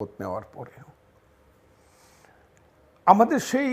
নেওয়ার পরেও। আমাদের সেই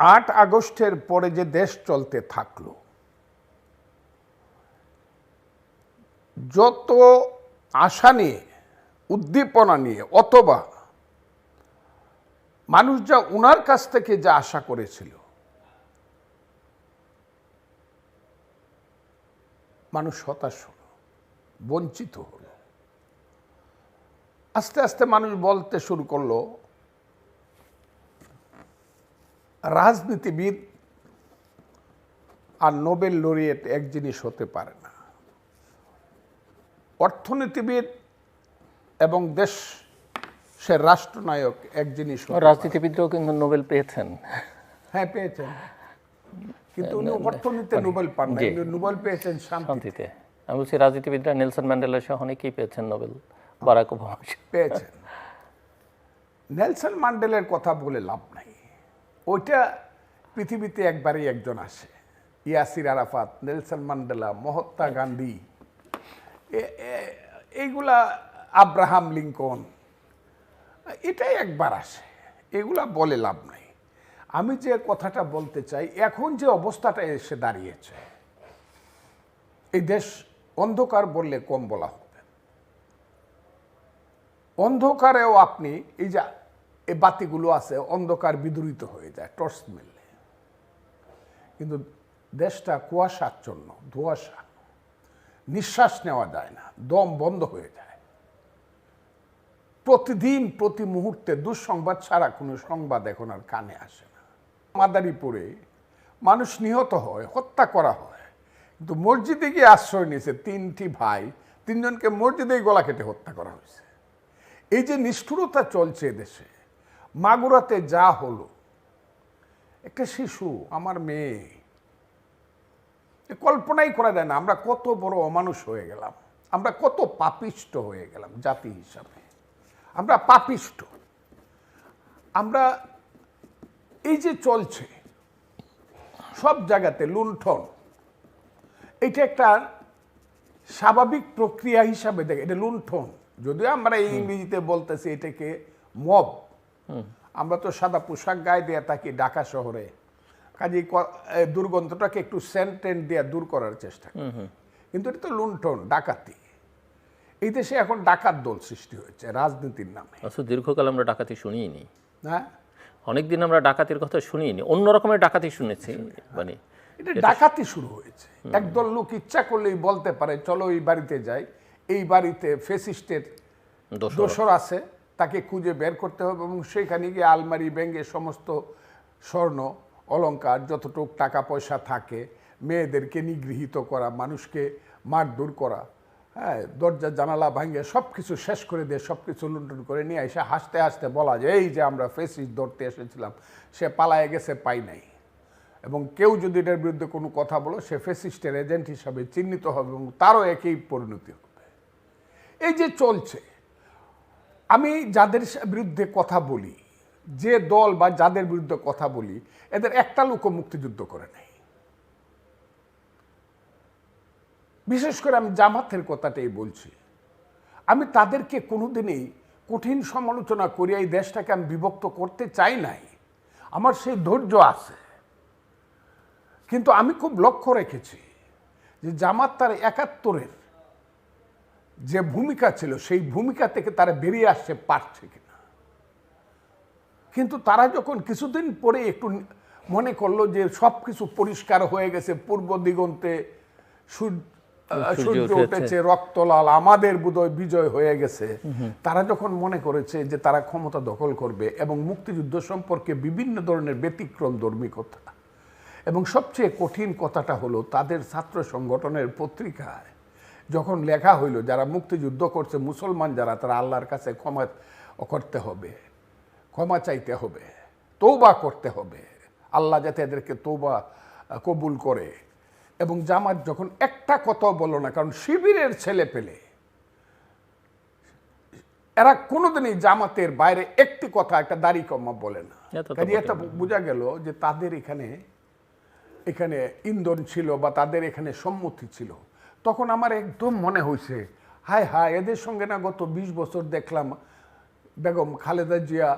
আট আগস্টের পরে যে দেশ চলতে থাকল, যত আশা নিয়ে, উদ্দীপনা নিয়ে, অথবা মানুষ যা উনার কাছ থেকে যা আশা করেছিল, মানুষ হতাশ হলো, বঞ্চিত হলো। আস্তে আস্তে মানুষ বলতে শুরু করল রাজনীতিবিদ আর নোবেল লরিয়েট এক জিনিস হতে পারে না। অর্থনীতিবিদ এবং দেশ সে রাষ্ট্রনায়ক এক জিনিস রাজনীতিবিদরাও কিন্তু নোবেল পেয়েছেন। হ্যাঁ পেয়েছেন। কিন্তু উনি অর্থনীতিতে নোবেল পান না নোবেল পেয়েছেন শান্তি শান্তিতে। আমি বলছি রাজনীতিবিদরা নেলসন ম্যান্ডেলা সহ অনেকেই পেয়েছেন নোবেল। Barack Obama. পেয়েছেন। নেলসন ম্যান্ডেলের কথা বলে লাভ নাই। ওইটা পৃথিবীতে একবারই একজন আসে। Yasser Arafat, Nelson Mandela Mahatma Gandhi. এইগুলা আব্রাহাম লিঙ্কন, এটাই একবার আসে। এগুলা বলে লাভ নাই। আমি যে কথাটা বলতে চাই, এখন যে অবস্থাটা এসে দাঁড়িয়েছে, এই দেশ অন্ধকার বললে কম বলা হবে অন্ধকারেও আপনি এই যে এই বাতিগুলো আছে, অন্ধকার বিদূরিত হয়ে যায়, টর্চ মেললে কিন্তু দেশটা কুয়াশাচ্ছন্ন, ধোঁয়াশা। নিঃশ্বাস নেওয়া যায় না, দম বন্ধ হয়ে যায়। প্রতিদিন, প্রতি মুহূর্তে দুঃসংবাদ ছাড়া কোনো সংবাদ এখন আর কানে আসে না। মাদারীপুরে মানুষ নিহত হয়, হত্যা করা হয়। কিন্তু মসজিদে গিয়ে আশ্রয় নিয়েছে তিনটি ভাই, তিনজনকে মসজিদেই গলা কেটে হত্যা করা হয়েছে। এই যে নিষ্ঠুরতা চলছে দেশে মাগুরাতে যা হলো, একটা শিশু, আমার মেয়ে কল্পনাই করা যায় না, আমরা কত বড় অমানুষ হয়ে গেলাম, আমরা কত পাপিষ্ট হয়ে গেলাম জাতি হিসাবে, আমরা পাপিষ্ট। আমরা এই যে চলছে, সব জায়গাতে লুণ্ঠন, এটা একটা স্বাভাবিক প্রক্রিয়া হিসাবে দেখে এটা লুণ্ঠন। যদিও আমরা এই ইংরেজিতে বলতেছি এটাকে মব। আমরা তো সাদা পোশাক গায়ে দিয়ে থাকি ঢাকা শহরে। কাজে দুর্গন্ধটাকে একটু সেন্টেন্ট দিয়ে দূর করার চেষ্টা কিন্তু এটা তো লুণ্ঠন ডাকাতি। এই দেশে এখন ডাকাত দল সৃষ্টি হয়েছে রাজনীতির নামে। অথচ দীর্ঘকাল আমরা ডাকাতি শুনিনি হ্যাঁ? অনেকদিন আমরা ডাকাতির কথা শুনিনি অন্য রকমের ডাকাতি শুনেছি মানে এটা ডাকাতি শুরু হয়েছে। একদল লোক ইচ্ছা করলেই বলতে পারে চলো এই বাড়িতে যাই। এই বাড়িতে ফেসিস্টের দোসর আছে। তাকে খুঁজে বের করতে হবে এবং সেখানে গিয়ে আলমারি ব্যাঙ্গে সমস্ত স্বর্ণ অলংকার যতটুক টাকা পয়সা থাকে মেয়েদেরকে নিগৃহীত করা মানুষকে মারধর করা হ্যাঁ দরজা জানালা ভাঙে সব কিছু শেষ করে দিয়ে সব কিছু লুণ্ঠন করে নিয়ে এসে হাসতে হাসতে বলা যায় এই যে আমরা ফেসিস ধরতে এসেছিলাম সে পালায় গেছে পাই নাই। এবং কেউ যদি এটার বিরুদ্ধে কোনো কথা বলো, সে ফেসিস্টের এজেন্ট হিসাবে চিহ্নিত হবে এবং তারও একই পরিণতি হবে। এই যে চলছে, আমি যাদের বিরুদ্ধে কথা বলি, যে দল বা যাদের বিরুদ্ধে কথা বলি, এদের একটা লোকও মুক্তিযুদ্ধ করে নাই। বিশেষ করে আমি জামাতের কথাটাই বলছি। আমি তাদেরকে কোনোদিনই কঠিন সমালোচনা করি এই দেশটাকে আমি বিভক্ত করতে চাই নাই। আমার সেই ধৈর্য আছে। কিন্তু আমি খুব লক্ষ্য রেখেছি যে জামাত তার একাত্তরের যে ভূমিকা ছিল সেই ভূমিকা থেকে তারা বেরিয়ে আসতে পারছে কিনা কিন্তু তারা যখন কিছুদিন পরে একটু মনে করল যে সব কিছু পরিষ্কার হয়ে গেছে পূর্ব দিগন্তে সূর্য। উঠেছে রক্তলাল আমাদের বোধহয় বিজয় হয়ে গেছে তারা যখন মনে করেছে যে তারা ক্ষমতা দখল করবে এবং মুক্তিযুদ্ধ সম্পর্কে বিভিন্ন ধরনের ব্যতিক্রম ধর্মী কথা এবং সবচেয়ে কঠিন কথাটা হলো তাদের ছাত্র সংগঠনের পত্রিকায় যখন লেখা হইল যারা মুক্তিযুদ্ধ করছে মুসলমান যারা তারা আল্লাহর কাছে ক্ষমা করতে হবে ক্ষমা চাইতে হবে তৌবা করতে হবে। আল্লাহ যাতে এদেরকে তৌবা কবুল করে। এবং জামাত যখন একটা কথাও বলো না কারণ শিবিরের ছেলে পেলে এরা কোনোদিনই জামাতের বাইরে একটি কথা একটা দাড়ি কমা বলে না। এটা বোঝা গেল যে তাদের এখানে এখানে ইন্ধন ছিল বা তাদের এখানে সম্মতি ছিল। তখন আমার একদম মনে হয়েছে হায় হায় এদের সঙ্গে না গত বিশ বছর দেখলাম বেগম খালেদা জিয়া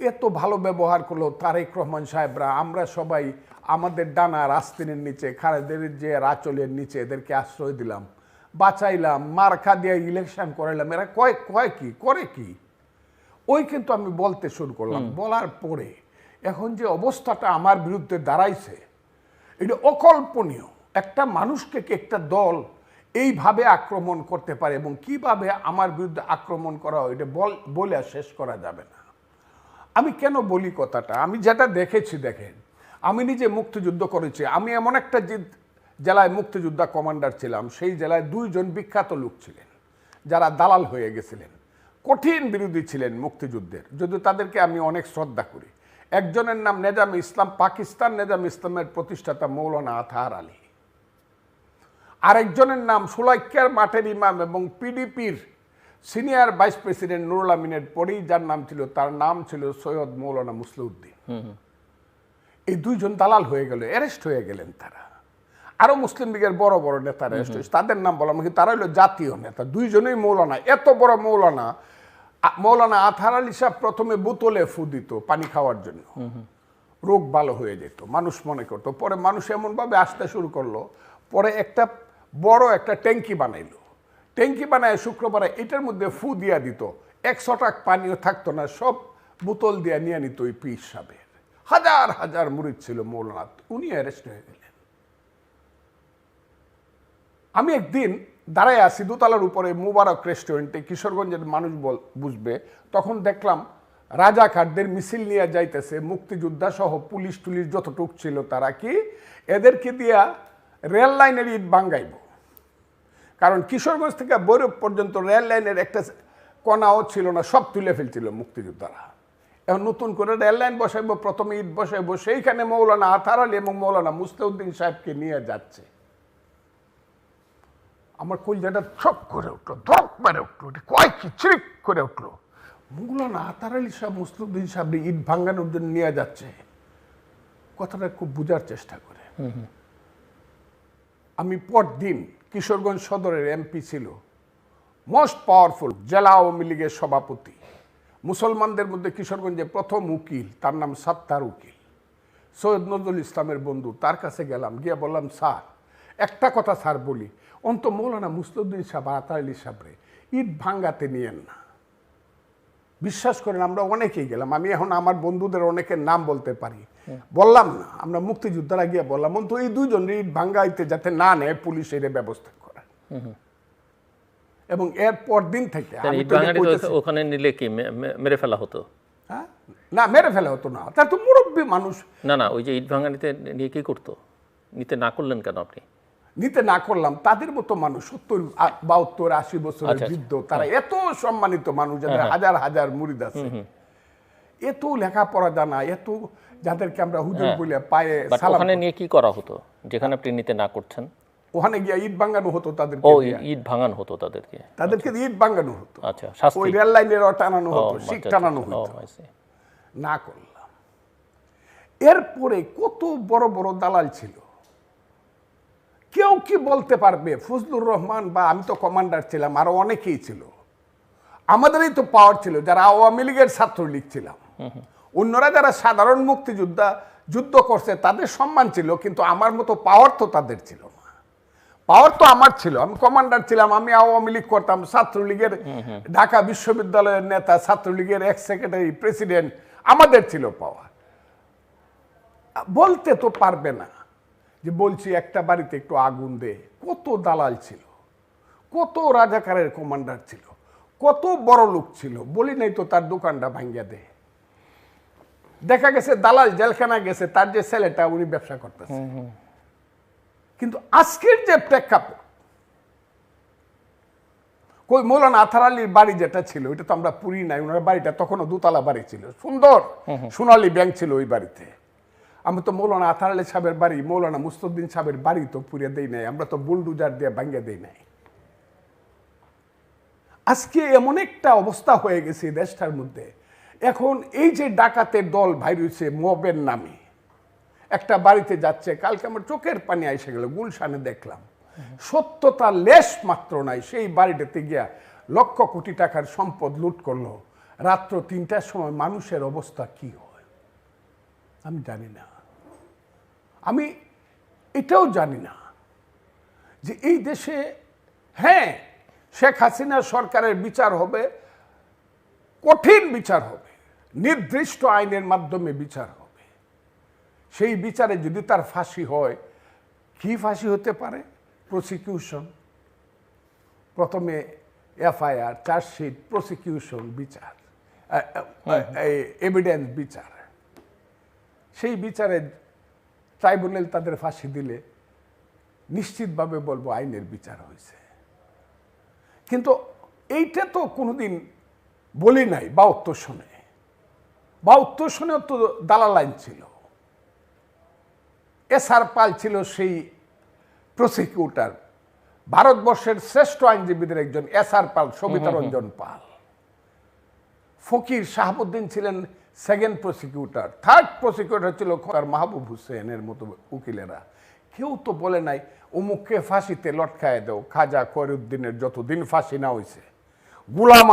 এত ভালো ব্যবহার করল তারেক রহমান সাহেবরা আমরা সবাই আমাদের ডানার আস্তিনের নিচে খালেদের যে আঁচলের নিচে এদেরকে আশ্রয় দিলাম বাঁচাইলাম মার্কা দিয়ে ইলেকশন করাইলাম এরা কয় কয় কি করে কি? ওই কিন্তু আমি বলতে শুরু করলাম। বলার পরে এখন যে অবস্থাটা আমার বিরুদ্ধে দাঁড়াইছে এটা অকল্পনীয়। একটা মানুষকে একটা দল এইভাবে আক্রমণ করতে পারে এবং কীভাবে আমার বিরুদ্ধে আক্রমণ করা হয়, এটা বল, বলে শেষ করা যাবে না। আমি কেন বলি কথাটা? আমি যেটা দেখেছি, দেখেন। আমি নিজে মুক্তিযুদ্ধ করেছি। আমি এমন একটা জেলায় মুক্তিযোদ্ধা কমান্ডার ছিলাম। সেই জেলায় দুইজন বিখ্যাত লোক ছিলেন, যারা দালাল হয়ে গেছিলেন। কঠিন বিরোধী ছিলেন মুক্তিযুদ্ধের। যদিও তাদেরকে আমি অনেক শ্রদ্ধা করি। একজনের নাম নেজাম ইসলাম পাকিস্তান নেজাম ইসলামের প্রতিষ্ঠাতা মৌলানা আথার আলী। আরেকজনের নাম সুলাইক্যার মাঠের ইমাম এবং পিডিপির সিনিয়র ভাইস প্রেসিডেন্ট নুরুল আমিনের পরেই যার নাম ছিল তার নাম ছিল সৈয়দ মৌলানা মুসলিউদ্দিন। এই দুইজন দালাল হয়ে গেল অ্যারেস্ট হয়ে গেলেন তারা। আরও মুসলিম লীগের বড় বড় নেতা অ্যারেস্ট হয়েছে। তাদের নাম বললাম কিন্তু তারা হলো জাতীয় নেতা দুইজনেই মৌলানা। এত বড় মৌলানা মৌলানা আথার আলী সাহেব প্রথমে বোতলে ফু দিত পানি খাওয়ার জন্য। রোগ ভালো হয়ে যেত, মানুষ মনে করতো। পরে মানুষ এমনভাবে আসতে শুরু করল, পরে একটা বড় একটা ট্যাঙ্কি বানাইলো। ট্যাঙ্কি বানায় শুক্রবারে এটার মধ্যে ফু দিয়া দিত। একশো টাক পানিও থাকতো না, সব বোতল দিয়া নিয়ে নিত ওই পীর সাহেবের। হাজার হাজার মুরিদ ছিল মৌলানা, উনি অ্যারেস্ট হয়ে গেলেন। আমি একদিন দাঁড়ায় আছি, দোতলার উপরে মুবারক রেস্টুরেন্টে, কিশোরগঞ্জের মানুষ বল বুঝবে। তখন দেখলাম রাজাকারদের মিছিল নিয়ে যাইতেছে, মুক্তিযোদ্ধা সহ পুলিশ টুলিশ যতটুক ছিল তারা কি? এদেরকে দিয়া রেল লাইনের ইট বাঙ্গাইব কারণ কিশোরগঞ্জ থেকে বৈরব পর্যন্ত রেল লাইনের একটা কণাও ছিল না, সব তুলে ফেলছিল মুক্তিযোদ্ধারা। এখন নতুন করে রেল লাইন বসাইব, প্রথমে ইট বসাইব, সেইখানে মৌলানা আথার আলী এবং মৌলানা মুস্তাউদ্দিন সাহেবকে নিয়ে যাচ্ছে। আমার কলজাটা ছক করে উঠল ধক মেরে উঠল এটা কয় কি চিরিক করে উঠল। মৌলানা আতার আলী সাহেব মুসলিউদ্দিন সাহেব ইট ভাঙ্গানোর জন্য নিয়ে যাচ্ছে। কথাটা খুব বোঝার চেষ্টা করে। আমি পরদিন কিশোরগঞ্জ সদরের এমপি ছিল। মোস্ট পাওয়ারফুল জেলা আওয়ামী লীগের সভাপতি। মুসলমানদের মধ্যে কিশোরগঞ্জে প্রথম উকিল তার নাম সাত্তার উকিল। সৈয়দ নজরুল ইসলামের বন্ধু তার কাছে গেলাম গিয়ে বললাম স্যার একটা কথা স্যার বলি অন্ত মৌলানা মুসলুদ্দিন সাহেব আতার আলী সাহেবরে ইট ভাঙ্গাতে নিয়েন না। বিশ্বাস করেন আমরা অনেকেই গেলাম আমি এখন আমার বন্ধুদের অনেকের নাম বলতে পারি। বললাম না আমরা মুক্তিযোদ্ধারা গিয়ে বললাম অন্ত এই দুইজন ইট ভাঙ্গাইতে যাতে না নেয় পুলিশ এর ব্যবস্থা করে। এবং এর পর দিন থেকে ওখানে নিলে কি মেরে ফেলা হতো? হ্যাঁ? না মেরে ফেলা হতো না। তার তো মুরব্বী মানুষ। না না ওই যে ইট ভাঙানিতে নিয়ে কি করতো? নিতে না করলেন কেন আপনি? নিতে না করলাম তাদের মতো মানুষ সত্তর বাহাত্তর আশি বছরের আচ্ছা, বৃদ্ধ তারা এত সম্মানিত মানুষ যাদের হাজার হাজার মুরিদ আছে। এত লেখাপড়া জানা এত যাদেরকে আমরা হুজুর বলে পায়ে সালাম ওখানে নিয়ে কি করা হতো যেখানে আপনি নিতে না করছেন ওখানে গিয়ে ইট ভাঙানো হতো তাদের ও ইট ভাঙান হতো তাদেরকে। তাদেরকে ইট ভাঙানো হতো। আচ্ছা ওই রেল লাইনের টানানো হতো শিক আচ্ছা, টানানো আচ্ছা, হতো না করলাম। এরপরে কত বড় বড় দালাল ছিল। কেউ কি বলতে পারবে? ফজলুর রহমান বা আমি তো কমান্ডার ছিলাম, আরও অনেকেই ছিল। আমাদেরই তো পাওয়ার ছিল, যারা আওয়ামী লীগের ছাত্রলীগ ছিলাম। অন্যরা যারা সাধারণ মুক্তিযোদ্ধা, যুদ্ধ করছে, তাদের সম্মান ছিল, কিন্তু আমার মতো পাওয়ার তো তাদের ছিল পাওয়ার তো আমার ছিল, আমি কমান্ডার ছিলাম, আমি আওয়ামী লীগ করতাম, ছাত্রলীগের ঢাকা বিশ্ববিদ্যালয়ের নেতা, ছাত্রলীগের এক সেক্রেটারি প্রেসিডেন্ট আমাদের ছিল পাওয়ার বলতে তো পারবে না। যে বলছি একটা বাড়িতে একটু আগুন দে। কত দালাল ছিল কত রাজাকারের কমান্ডার ছিল কত বড় লোক ছিল বলি নাই তো তার দোকানটা ভাঙ্গিয়া দে। দেখা গেছে দালাল জেলখানা গেছে তার যে ছেলেটা উনি ব্যবসা করতেছে। কিন্তু আজকের যে প্রেক্ষাপট কই মৌলানা আথার আলীর বাড়ি যেটা ছিল ওইটা তো আমরা পুরি নাই ওনার বাড়িটা তখনও দুতলা বাড়ি ছিল। সুন্দর সোনালী ব্যাংক ছিল ওই বাড়িতে। আমি তো মৌলানা আথার আলী সাহেবের বাড়ি, মৌলানা মুস্তুদ্দিন সাহেবের বাড়ি তো পুড়িয়ে দেই নাই, আমরা তো বুলডুজার দিয়ে ভাঙ্গে দেই নাই। আজকে এমন একটা অবস্থা হয়ে গেছে দেশটার মধ্যে। এখন এই যে ডাকাতের দল ভাই রয়েছে মবের নামে, একটা বাড়িতে যাচ্ছে, কালকে আমার চোখের পানি এসে গেল, গুলশানে দেখলাম। সত্যতা লেশ মাত্র নাই, সেই বাড়িটাতে গিয়া লক্ষ কোটি টাকার সম্পদ লুট করল। রাত্র তিনটার সময় মানুষের অবস্থা কি হয়? আমি জানি না। আমি এটাও জানি না যে এই দেশে হ্যাঁ শেখ হাসিনা সরকারের বিচার হবে কঠিন বিচার হবে নির্দিষ্ট আইনের মাধ্যমে বিচার হবে। সেই বিচারে যদি তার ফাঁসি হয় কি ফাঁসি হতে পারে? প্রসিকিউশন প্রথমে এফআইআর চার্জশিট প্রসিকিউশন বিচার। এভিডেন্স বিচার। সেই বিচারে ট্রাইব্যুনাল তাদের ফাঁসি দিলে নিশ্চিতভাবে বলব আইনের বিচার হয়েছে। কিন্তু এইটা তো কোনোদিন বলি নাই বা উত্তর শোনে বা উত্তর শোনেও তো দালাল আইন ছিল। এস আর পাল ছিল সেই প্রসিকিউটার ভারতবর্ষের শ্রেষ্ঠ আইনজীবীদের একজন এস আর পাল সবিতা রঞ্জন পাল। ফকির শাহাবুদ্দিন ছিলেন সেকেন্ড প্রসিকিউটর থার্ড প্রসিকিউটর ছিল খোকার মাহবুব হুসেনের মতো উকিলেরা। কেউ তো বলে নাই অমুককে ফাঁসিতে লটকায় দেও, খাজা খয়রুদ্দিনের যতদিন ফাঁসি না হয়েছে গুলাম